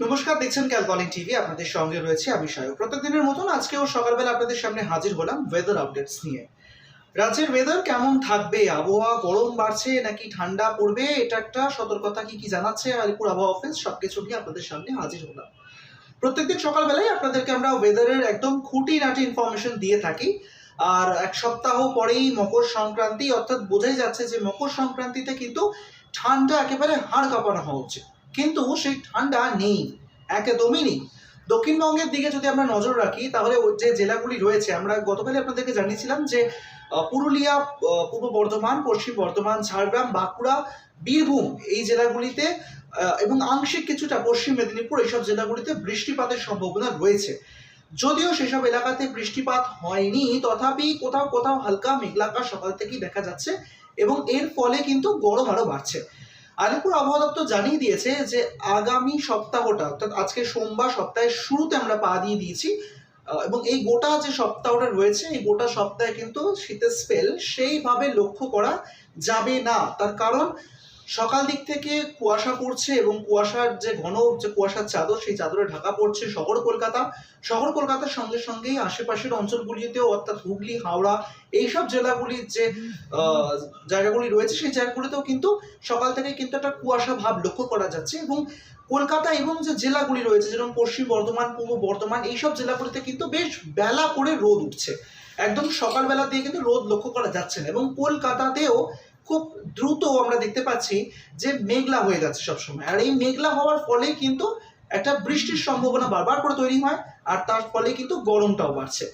নমস্কার, দেখছেন ক্যালকলিং টিভি, আপনাদের সঙ্গে রয়েছে আমি সায়ক। প্রত্যেকদিনের মতন আজকেও সকালবেলা আপনাদের সামনে হাজির হলাম ওয়েদার আপডেটস নিয়ে। রাজ্যের ওয়েদার কেমন থাকবে? আবহাওয়া গরম বাড়ছে নাকি ঠান্ডা পড়বে? এটা একটা সতর্কতা কি কি জানাচ্ছে আলিপুর আবহাওয়া অফিস সবকিছু নিয়ে আপনাদের সামনে হাজির হলাম। প্রত্যেকদিন সকালবেলায় আপনাদেরকে আমরা ওয়েদারের একদম খুঁটিনাটি ইনফরমেশন দিয়ে থাকি। আর এক সপ্তাহ পরেই মকর সংক্রান্তি, অর্থাৎ বোঝাই যাচ্ছে যে মকর সংক্রান্তিতে কিন্তু ঠান্ডা একেবারে হাড় কাঁপানো হওয়া উচিত। কিন্তু সেই ঠান্ডা নেই, একদমই নেই। দক্ষিণবঙ্গের দিকে যদি আমরা নজর রাখি, তাহলে যে জেলাগুলি রয়েছে, আমরা গতকালই আপনাদেরকে জানিয়েছিলাম যে পুরুলিয়া পূর্ব বর্ধমান, পশ্চিম বর্ধমান, ঝাড়গ্রাম, বাঁকুড়া, বীরভূম এই জেলাগুলিতে এবং আংশিক কিছুটা পশ্চিম মেদিনীপুর এইসব জেলাগুলিতে বৃষ্টিপাতের সম্ভাবনা রয়েছে। যদিও সেসব এলাকাতে বৃষ্টিপাত হয়নি, তথাপি কোথাও কোথাও হালকা মেঘলাকাশ সকাল থেকেই দেখা যাচ্ছে এবং এর ফলে কিন্তু গরম আরও বাড়ছে। আলিপুর আবহাওয়া দপ্তর জানিয়ে দিয়েছে যে আগামী সপ্তাহটা, অর্থাৎ আজকে সোমবার সপ্তাহের শুরুতে আমরা পা দিয়ে দিয়েছি এবং এই গোটা যে সপ্তাহটা রয়েছে, এই গোটা সপ্তাহে কিন্তু শীতের স্পেল সেইভাবে লক্ষ্য করা যাবে না। তার কারণ সকাল দিক থেকে কুয়াশা পড়ছে এবং কুয়াশার যে ঘন যে কুয়াশার চাদর, সেই চাদরে ঢাকা পড়ছে শহর কলকাতা। শহর কলকাতার সঙ্গে সঙ্গেই আশেপাশের অঞ্চলগুলিতেও, অর্থাৎ হুগলি, হাওড়া, এইসব জেলাগুলির যে জায়গাগুলি রয়েছে, সেই জায়গাগুলিতেও কিন্তু সকাল থেকে কিন্তু একটা কুয়াশা ভাব লক্ষ্য করা যাচ্ছে এবং কলকাতা এবং যে জেলাগুলি রয়েছে, যেরকম পশ্চিম বর্ধমান, পূর্ব বর্ধমান, এইসব জেলাগুলিতে কিন্তু বেশ বেলা করে রোদ উঠছে। একদম সকালবেলা দিয়ে কিন্তু রোদ লক্ষ্য করা যাচ্ছে না এবং কলকাতাতেও খুব দ্রুত আমরা দেখতে পাচ্ছি যে মেঘলা হয়ে যাচ্ছে সবসময়। আর এই মেঘলা হওয়ার ফলে কিন্তু একটা বৃষ্টির সম্ভাবনা বারবার করে তৈরি হয়, আর তার ফলে কিন্তু গরমটাও বাড়ছে।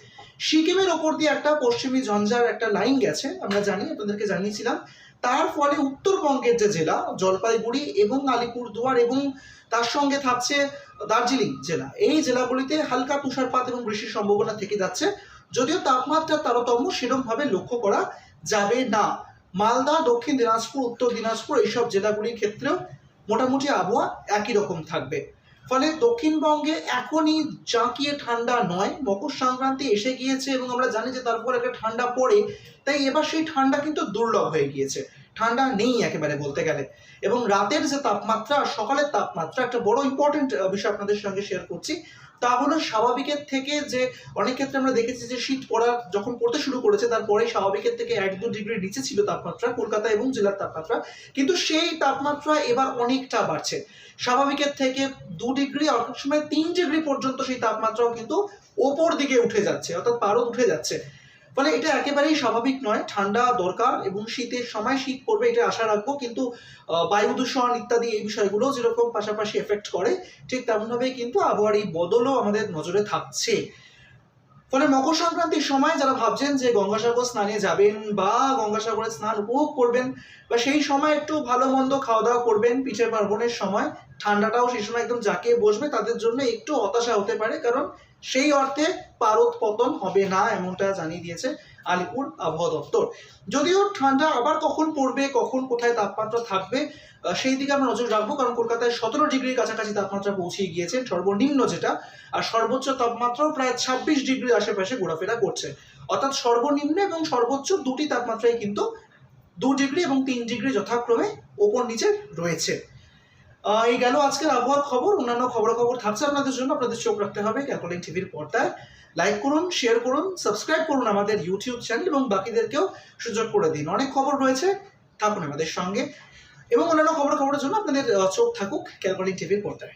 সিকিমের ওপর দিয়ে একটা পশ্চিমী ঝঞ্ঝার একটা লাইন গেছে, আমরা জানি, আপনাদেরকে জানিয়েছিলাম। তার ফলে উত্তরবঙ্গের যে জেলা, জলপাইগুড়ি এবং আলিপুরদুয়ার এবং তার সঙ্গে থাকছে দার্জিলিং জেলা। এই জেলাগুলিতে হালকা তুষারপাত এবং বৃষ্টির সম্ভাবনা থেকে যাচ্ছে, যদিও তাপমাত্রার তারতম্য সেরকমভাবে লক্ষ্য করা যাবে না। মালদা, দক্ষিণ দিনাজপুর, উত্তর দিনাজপুর এইসব জেলাগুলির ক্ষেত্রেও মোটামুটি আবহাওয়া একই রকম থাকবে। ফলে দক্ষিণবঙ্গে এখনই জাঁকিয়ে ঠান্ডা নয়, মকর সংক্রান্তি এসে গিয়েছে এবং আমরা জানি যে তারপর একটা ঠান্ডা পড়ে, তাই এবার সেই ঠান্ডা কিন্তু দুর্লভ হয়ে গিয়েছে। ঠান্ডা নেই একেবারে বলতে গেলে। এবং রাতের যে তাপমাত্রা আর সকালের তাপমাত্রা, একটা বড় ইম্পর্টেন্ট বিষয় আপনাদের সঙ্গে শেয়ার করছি। তা হলো স্বাভাবিকের থেকে যে অনেক ক্ষেত্রে আমরা দেখেছি যে শীত পড়া যখন পড়তে শুরু করেছে, তারপরে স্বাভাবিকের থেকে এক দু ডিগ্রি নিচে ছিল তাপমাত্রা, কলকাতা এবং জেলার তাপমাত্রা। কিন্তু সেই তাপমাত্রা এবার অনেকটা বাড়ছে। স্বাভাবিকের থেকে দু ডিগ্রি, অনেক সময় তিন ডিগ্রি পর্যন্ত সেই তাপমাত্রাও কিন্তু ওপর দিকে উঠে যাচ্ছে, অর্থাৎ পারদ উঠে যাচ্ছে। ফলে এটা একেবারেই স্বাভাবিক নয়। ঠান্ডা দরকার এবং শীতের সময় শীত পড়বে এটা আশা রাখব। কিন্তু বায়ু দূষণ ইত্যাদি এই বিষয়গুলো যেরকম পাশাপাশি এফেক্ট করে, ঠিক তেমনভাবেই কিন্তু আবহাওয়ার এই বদলও আমাদের নজরে থাকছে। ফলে মকর সংক্রান্তির সময় যারা ভাবছেন যে গঙ্গাসাগর স্নানে যাবেন বা গঙ্গাসাগরে স্নান উপভোগ করবেন বা সেই সময় একটু ভালো মন্দ খাওয়া দাওয়া করবেন, পিঠে পার্বণের সময়, ঠান্ডাটাও সেই সময় একদম জাঁকিয়ে বসবে, তাদের জন্য একটু হতাশা হতে পারে, কারণ সেই অর্থে পারদ পতন হবে না, এমনটা জানিয়ে দিয়েছে আলিপুর আবহাওয়া দপ্তর। যদিও ঠান্ডা আবার কখন পড়বে, কখন কোথায় তাপমাত্রা থাকবে সেই দিকে আমরা নজর রাখব, কারণ কলকাতায় সতেরো ডিগ্রির কাছাকাছি তাপমাত্রা পৌঁছে গিয়েছে, সর্বনিম্ন যেটা, আর সর্বোচ্চ তাপমাত্রাও প্রায় ছাব্বিশ ডিগ্রির আশেপাশে ঘোরাফেরা করছে। অর্থাৎ সর্বনিম্ন এবং সর্বোচ্চ দুটি তাপমাত্রায় কিন্তু দু ডিগ্রি এবং তিন ডিগ্রি যথাক্রমে ওপর নিচে রয়েছে। এই গেল আজকের আবহাওয়ার খবর, অন্যান্য খবর খবরাখবর থাকছে আপনাদের জন্য, আপনাদের চোখ রাখতে হবে ক্যালকুলিং টিভির পর্দায়। লাইক করুন শেয়ার করুন সাবস্ক্রাইব করুন আমাদের ইউটিউব চ্যানেল এবং বাকিদেরকেও সুযোগ করে দিন। অনেক খবর রয়েছে, থাকুন আমাদের সঙ্গে। এবং অন্যান্য খবর খবরের জন্য আপনাদের চোখ থাকুক ক্যালকুলিং টিভির পর্দায়।